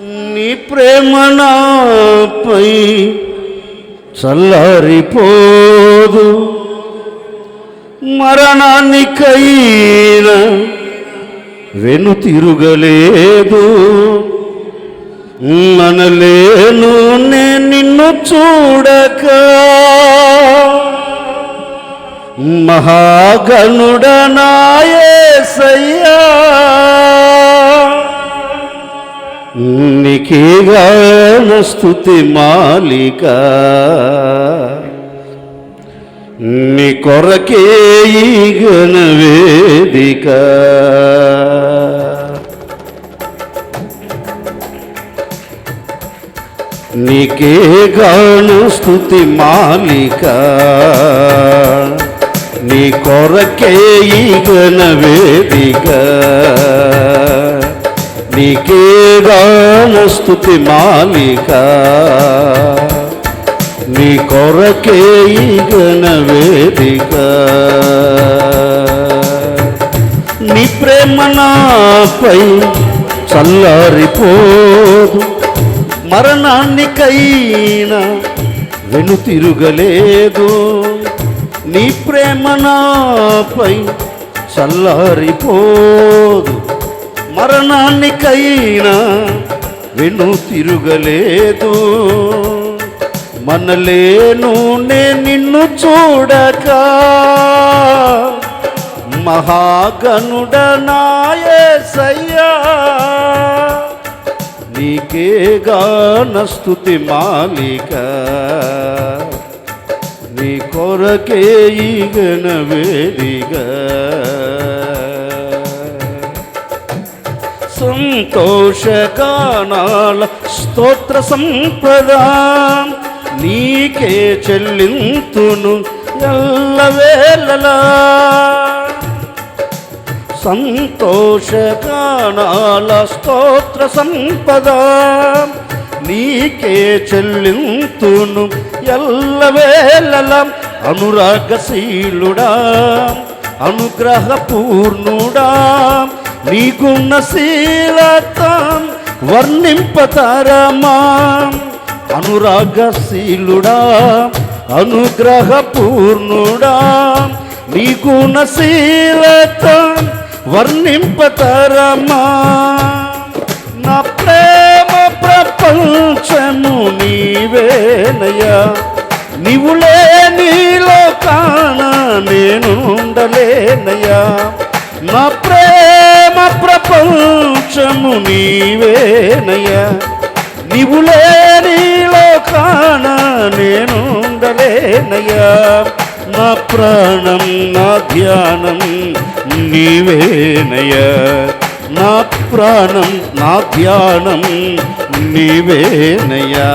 నీ ప్రేమ నాపై చల్లారిపోదు. మరణానికైనా వెను తిరుగలేదు. మనలేను నే నిన్ను చూడక. మహాగణుడనాయసయ్యా నికేగాన స్థుతి మాలిక. నీ కొరకే ఈ గణవేదిక నీకే గాన స్థుతి మాలిక. నీ కొరకే ఈ గణవేదిక నీకే గానస్తుతి మాలిక. నీ కొరకే ఈ గణ వేదిక. నీ ప్రేమ నాపై చల్లారిపోదు. మరణానికైనా వెను తిరుగలేదు. నీ ప్రేమ నాపై చల్లారిపోదు. మరణానికైనా వెను తిరుగలేదు. మనలేను నే నిన్ను చూడక. మహాగనుడ మహాగణుడనాయసయ్యా నీకే గానస్తుతి మాలిక. నీ కొరకే ఈగన వేదిగా. సంతోషగానాల స్తోత్ర సంపద నీకే చెల్లింతును ఎల్లవేళలా. సంతోషగానాల స్తోత్ర సంపద. నీకే చెల్లింతును ఎల్లవేళల. అనురాగశీలుడా అనుగ్రహపూర్ణుడా. నీకున్న శీలతం వర్ణింపతరమా? అనురాగశీలుడా అనుగ్రహపూర్ణుడా? నీకున్న శీలతం వర్ణింపతరమా? నా ప్రేమ ప్రపంచము నీవేనయ్యా. నీవులే నీలో కాన నేనుండలేనయ్యా. నా ప్రేమ ప్రపంచము నీవేనయ్యా. నీవు లేనిలో కాన నేనుండలేనయ్యా. నా ప్రాణం నా ధ్యానం నీవేనయ్యా. నా ప్రాణం నా ధ్యానం నీవేనయ్యా.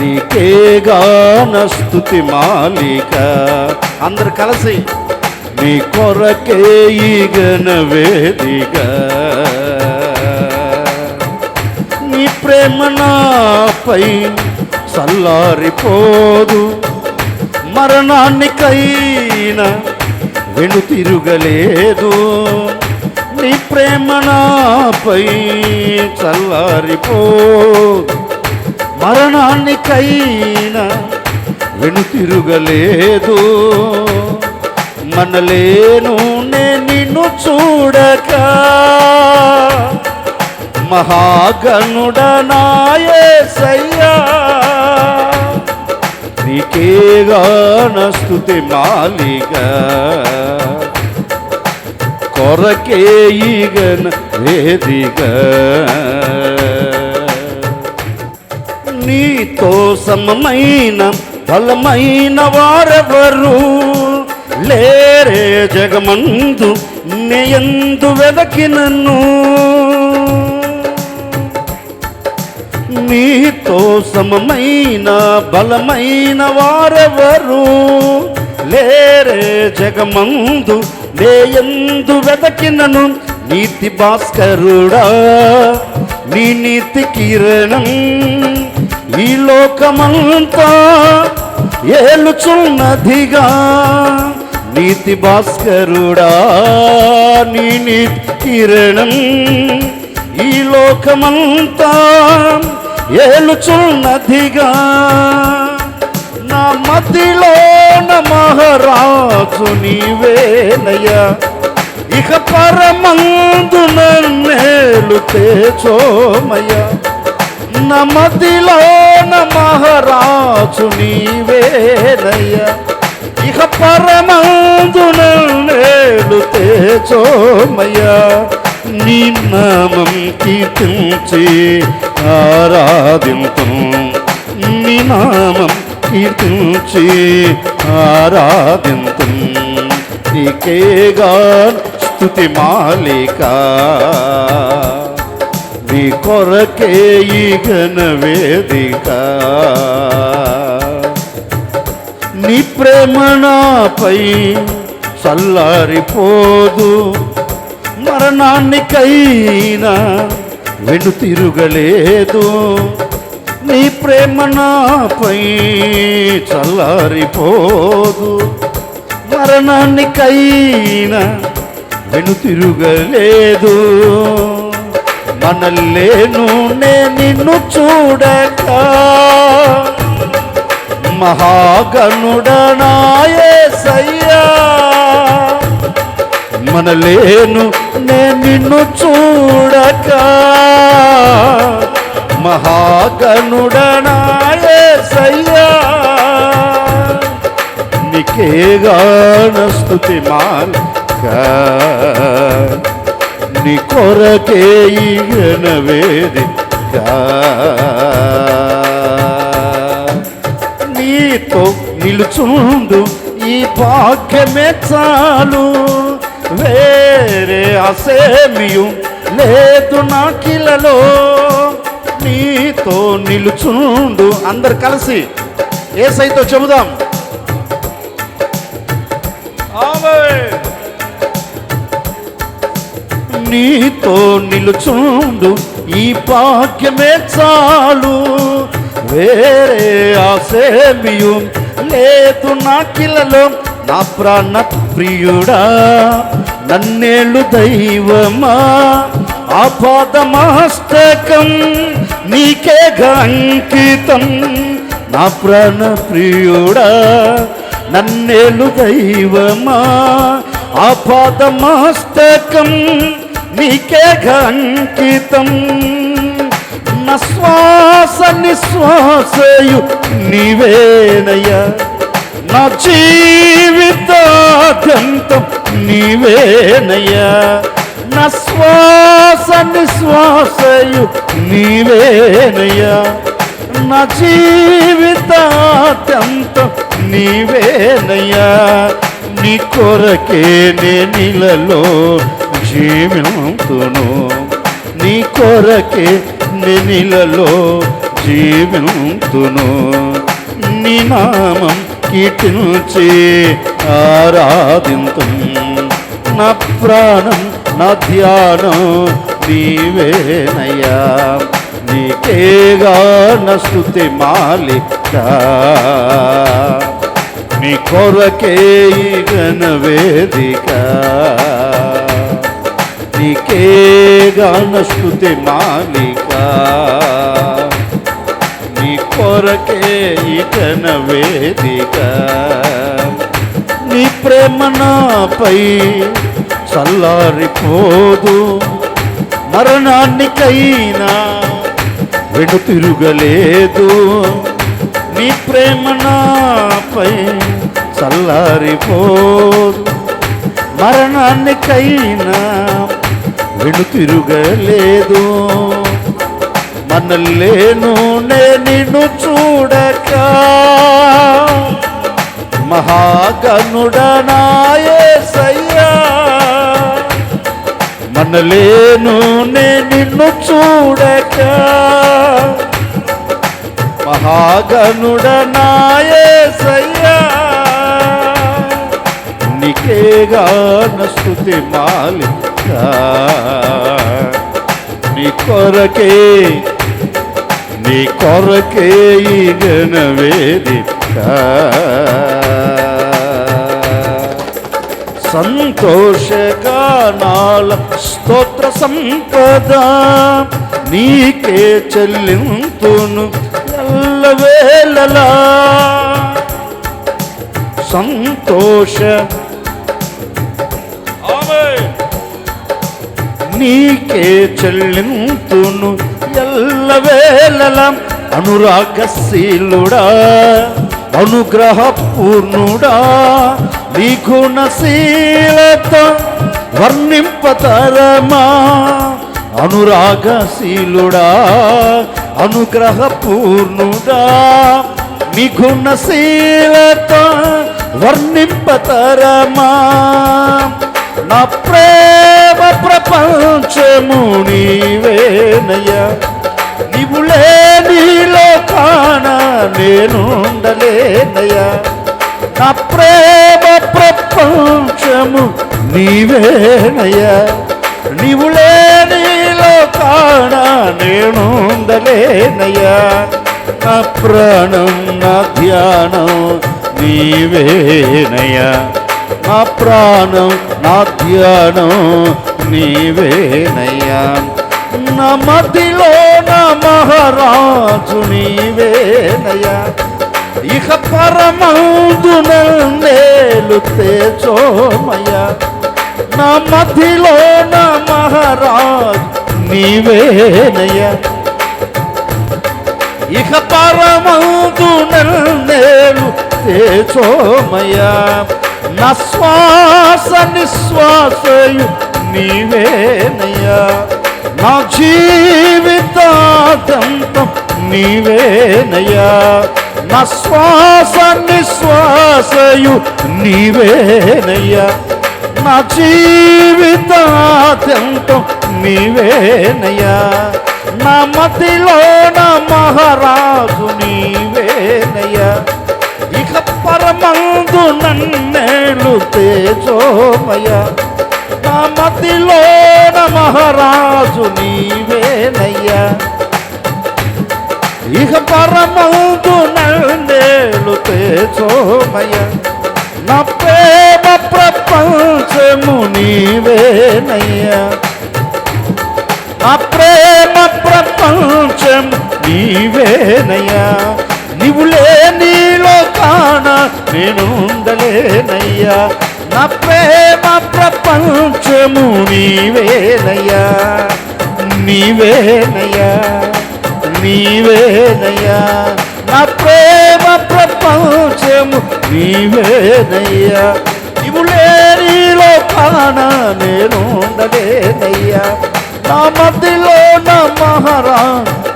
నీకే గాన స్థుతి మాలిక. అందరు కలిసి నీ కొరకే ఈగన వేదిగా నీ ప్రేమ నాపై చల్లారిపోదు. మరణానికైనా వెను తిరుగలేదు. నీ ప్రేమ నాపై చల్లారిపోదు. మరణానికైనా వెను తిరుగలేదు. మనలేను నిన్ను చూడక. మహాగణుడనాయసయ్యా నీకే స్థుతి మాలిక కొరకే ఈగన వేదిక నీతో సమమైన బలమైన వారెవరు? లేరే జగమందు నేయందు వెదకినను. నీతో సమమైన బలమైన వారెవరు? లేరే జగమందు నేయందు వెదకినను. నీతి భాస్కరుడా నీ నీతి కిరణం ఈ లోకమంతా ఏలుచున్నదిగా. నీతి భాస్కరుడా నీ కిరణం ఈ లోకమంతా ఏలుచున్నదిగా. నా మతిలో మహారాజు నీవేనయ్యా ఇక పరమందు నన్నేలు తేచోమయ్యా. నా మదిలోన మహారాజు నీవేనయ్యా ఇక పరమందు నన్నేలు నీ నామం కీర్తించి ఆరాధింపు నీ నామం కీర్తించి ఆరాధింపు నీకేగా స్థుతి మాలిక నీ కొరకే ఈ ఘన వేదిక. నీ ప్రేమ నాపై చల్లారిపోదు. మరణానికైనా వెను తిరుగలేదు. నీ ప్రేమ నాపై చల్లారిపోదు. మరణానికైనా వెను తిరుగలేదు. మనల్లేను నే నిన్ను చూడక మహాగణుడనాయసయ్యా. మనలేను నే నిన్ను చూడక. మహాగణుడనాయసయ్యా. నికేగాన స్తుతి మాలిక. నీ కొరకే ఈగన వేదిక. నిలుచుందు ఈ భాగ్యమే చాలు. వేరే అసేమియు లేదు నాకిలలో నీతో నిలుచుండు అందరు కలిసి. ఏ సైతో చెబుదాం నీతో నిలుచుండు ఈ భాగ్యమే చాలు. వేరే ఆసేమియు లేదు నాకిలలో నా ప్రాణ ప్రియుడా నన్నేళ్ళు దైవమా? ఆపాదమాస్తకం నీకే అంకితం నా ప్రాణ ప్రియుడా నన్నేళ్ళు దైవమా? ఆపాదమాస్తకం నీకే అంకితం నా శ్వాస నిశ్వాసయు నీవేనయ్యా. నా జీవితాద్యంతం నీవేనయ్యా. నా శ్వాస నిశ్వాసయు నీవేనయ్యా. నా జీవితాద్యంతం నీవేనయ్యా. నీ కొరకే నే నీలలో జీవితును. నీ కొరకే నేనిలలో జీవింతును. నీ నామం కీర్తించి ఆరాధింతు నా ప్రాణం నా ధ్యానం నీవేనయ్యా. నీకేగా నా మాలిక. నీ కొరకే ఈ వేదిక. నీకేగా నా మాలిక. నీ కొరకే ఇతన వేదిక. నీ ప్రేమ నాపై చల్లారిపోదు. మరణానికైనా వెను తిరుగలేదు. నీ ప్రేమ నాపై చల్లారిపోదు. మరణానికైనా వెను తిరుగలేదు. మనల్లేను నే నిన్ను చూడక. మహాగణుడనాయసయ్యా మనలేను నే నిన్ను చూడక. మహాగణుడనాయసయ్యా నీకేగా స్తుతి మాలిక. నీ కొరకే నీ కొరకే ఈ గణ వేదిక సంతోషగా గానాల స్తోత్ర సంపద నీకే చెల్లింతును ఎల్లవేళలా సంతోష. నీకే చెల్లింతును వేళల అనురాగశీలుడా అనుగ్రహ పూర్ణుడా నీ గుణశీలత వర్ణింపతరమా అనురాగశీలుడా అనుగ్రహ పూర్ణుడా నీ గుణశీలత వర్ణింపతరమా నా ప్రేమ ప్రపంచము నీవేనయ్యా. నీవు నీలో కాన నేనుండలేనయ్యా నా ప్రేమ ప్రపంచము నీవేనయ్యా. నీవులే నీలో కాన నేనుండలేనయ్యా నా ప్రాణం నా ధ్యానం నీవేనయ్యా. నా ప్రాణం నా ధ్యానం నీవేనయ్యా. నా మదిలో నా మహారాజు నీవేనయ్యా. ఇక పరమందున నేలు తేజోమయ్యా నా మధ్యలో నా మహారాజు నీవేనయ్యా. ఇక పరమందు నేలు తేజోమయా నా శ్వాస నిశ్వాసయు నీవేనయ్యా. నా జీవితాంతం నీవేనయ్యా. నా శ్వాస నిశ్వాసయు నీవేనయ్యా. నా జీవితాంతం నీవేనయ్యా. నా మతిలో నా మహారాజు నీవేనయ్యా. ఇక పరమందు నన్నేలు తేజోమయ నా మతిలో మహారాజు నీవేనయ్యా. ఇక పరమౌదు నన్నేలు తేజోమయ నా ప్రేమ ప్రపంచము నీవేనయ్యా. నా ప్రేమ ప్రపంచం నీవేనయ్యా. నీవు లేనిలో కాన నేను ఉండలేనయ్యా నా ప్రేమ ప్రపంచము నీవేనయ్యా నీవేనయ్యా నీవేనయ్యా. నా ప్రేమ ప్రపంచము నీవేనయ్యా. నీవు లేనిలో కాన నేను ఉండలేనయ్యా నా మధ్యలో నా మహారా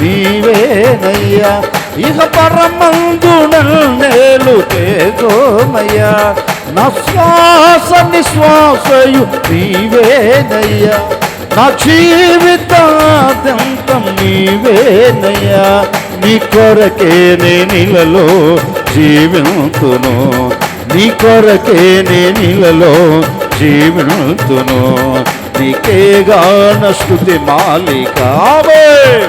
నీవేనయ్యా. ఇహ పరమందున నేలు తేజోమయ్యా. నా శ్వాస నిశ్వాసయు నీవేనయ్యా. నా జీవితాంతం నీవేనయ్యా. నీ కొరకే నేనిలలో జీవితును. నీ కొరకే నేనిలలో జీవితును. నీకేగాన స్థుతి మాలికావే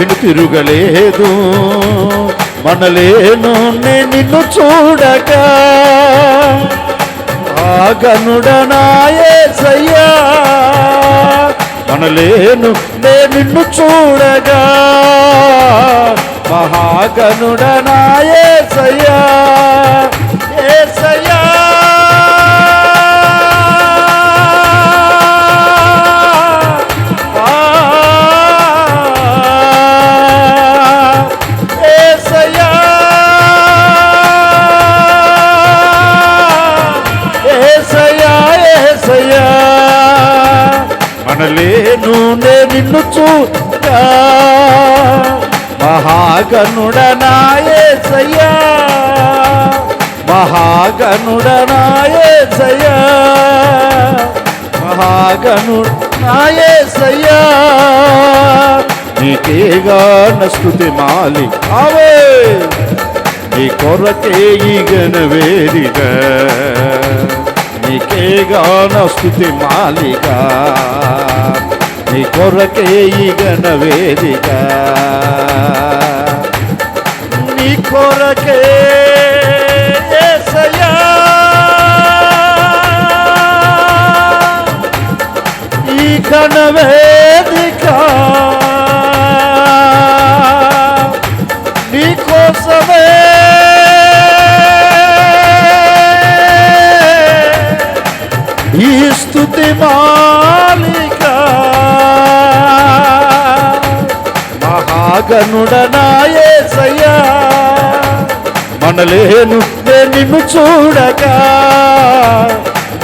వెనుతిరుగలేదు మనలేను నే నిన్ను చూడగా ఆగనుడనాయేసయ్యా మనలేను నే నిన్ను చూడగా. మహాగనుడనాయేసయ్యా ఏసయ్యా ఏసయ్యా మనలేను నే నిన్ను చూడగా. మహాగనుడనాయేసయ్యా. మహాగనుడనాయేసయ్యా. మహాగణుడు నాయసయ్యా నీకేగా నస్తుతి మాలి అవే నీ కొరకే ఈగన నీకే నీకేగా నస్తుతి మాలిక. నీ కొరకే ఈగన వేదిక. నీ కొరకే యేసయ్యా ఈ ఘనవేదిక ఈ స్థుతి మాలిక మహాగణుడనాయసయ్యా మనలేను నేను నిన్ను చూడగా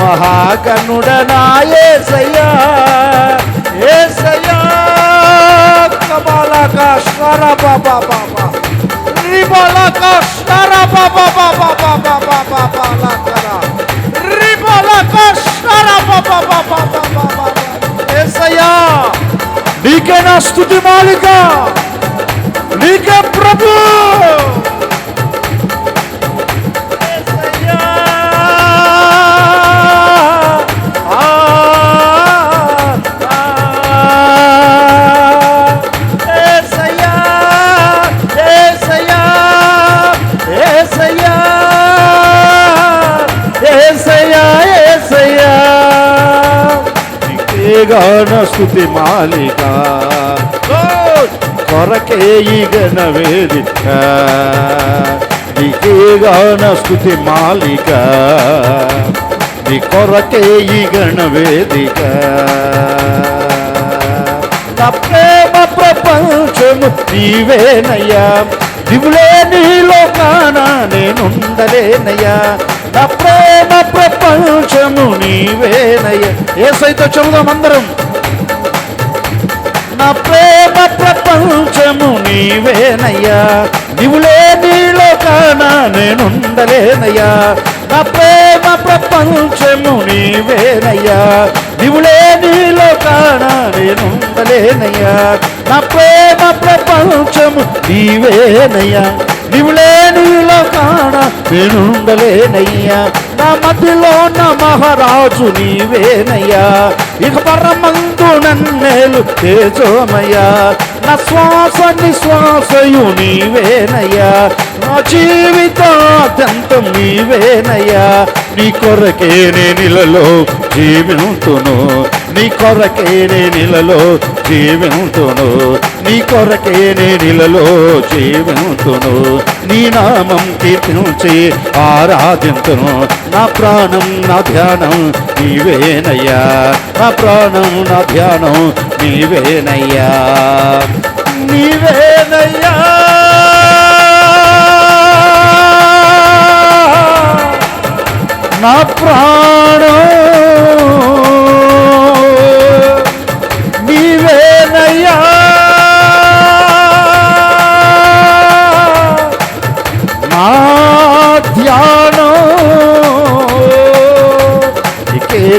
మహాగణుడనాయసయ్యా ఏసయ్యా కబాలక స్వర బాబా బాబా రిబలక స్వర బాబా బాబా బాబా బాబా బాలకర నీకే నా స్థుతి మాలిక నీకే ప్రభు. స్థుతి మాలిక. కొరకే ఈగన వేదిక నీకేగా నా స్థుతి మాలిక. నీ కొరకే ఈగన వేదిక నా ప్రేమ ప్రపంచము నీవేనయ్యా. దివులే నీలో కానా నేనుండలేనయ్యా. నా ప్రేమ ప్రపంచము నీవేనయ్య. ఏ సైతం చెబుదాం అందరం. నా ప్రేమ ప్రపంచము నీవేనయ్యా. నీవులే నీలో కానా నేనుండలేనయ్యా. నా ప్రేమ ప్రపంచము నీవేనయ్యా. నీవులే నీలో కానా నేనుండలేనయ్యా. నా ప్రేమ ప్రపంచము నీవేనయ్యా. నీవులే నీలో కాడ నేనుండలేనయ్యా. నా మధ్యలో నా మహారాజు నీవేనయ్యా. ఇక పరమందు నన్నేలు తేజోమయ్యా. నా శ్వాస నిశ్వాసయు నీవేనయ్యా. నా జీవితాత్యంతం నీవేనయ్యా. నీ కొరకే నేనిలలో జీవింతును నీ కొరకే నేనిలలో జీవింతును. నీ కొరకే నేనిలలో జీవింతును. నీ నామం కీర్తించి ఆరాధింతును. నా ప్రాణం నా ధ్యానం నీవేనయ్యా. నా ప్రాణం నా ధ్యానం నీవేనయ్యా. నీవేనయ్యా.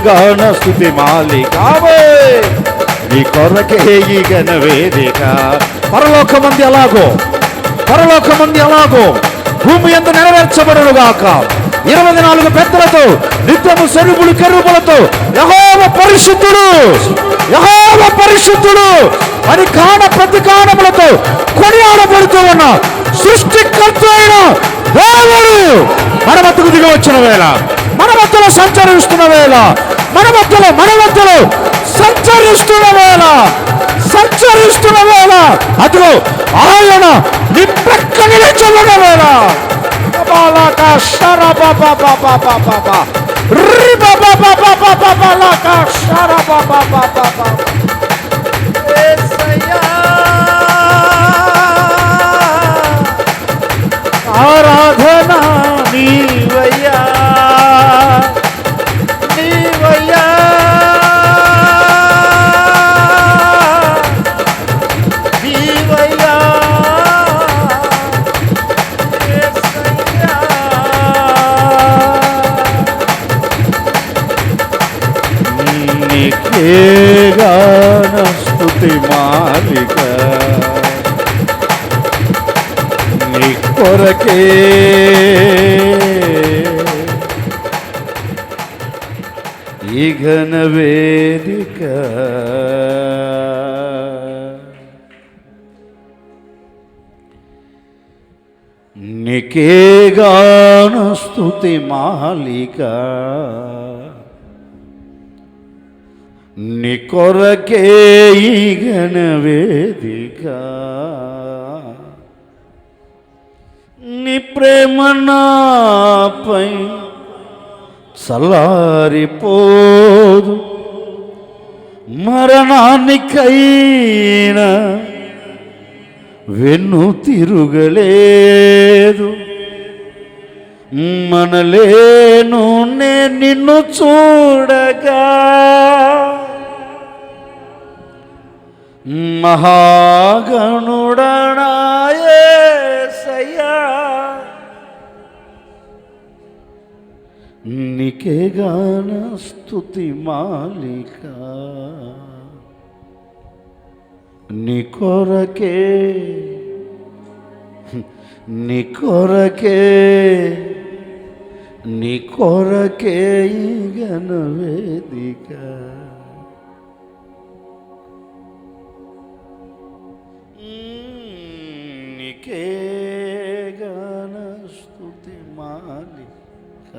గాన స్థుతి మాలికావే నీ కొరకే ఈ గణ వేదిక పరలోకమంది ఎలాగో పరలోకమంది ఎలాగో భూమి ఎంత నెరవేర్చబడును గాక ఇరవై నాలుగు పెద్దలతో నిత్యము సెరుపులు కెరుపులతో యహోవ పరిశుద్ధుడు యహోవ పరిశుద్ధుడు అని కాన ప్రతి కానములతో కొనియాడబడుతూ ఉన్న సృష్టికర్త అయిన దేవుడు మన మధ్యకు దిగి వచ్చిన వేళ మన మధ్యలో సంచరిస్తున్న వేళ మన మధ్యలో మన మధ్యలో సంచరిస్తున్న వేళ సంచరిస్తున్న వేళ. అదిగో ఆయన నీ ప్రక్క నిలిచున్న వేళ. ఆరాధనా నీ నికేగాను స్థుతి మాలిక. నికొరకే ఈగన వేదిక. నీ ప్రేమ నాపై చల్లారిపోదు. మరణానికైనా వెన్ను తిరుగలేదు. మనలేను నే నిన్ను చూడగా. మహాగణుడనాయసయ్యా. నికేగాన స్తుతి మాలిక. నీ కొరకే. నీ కొరకే. నీ కొరకే ఈ వేదిక. నీకే గణ స్థుతి మాలిక.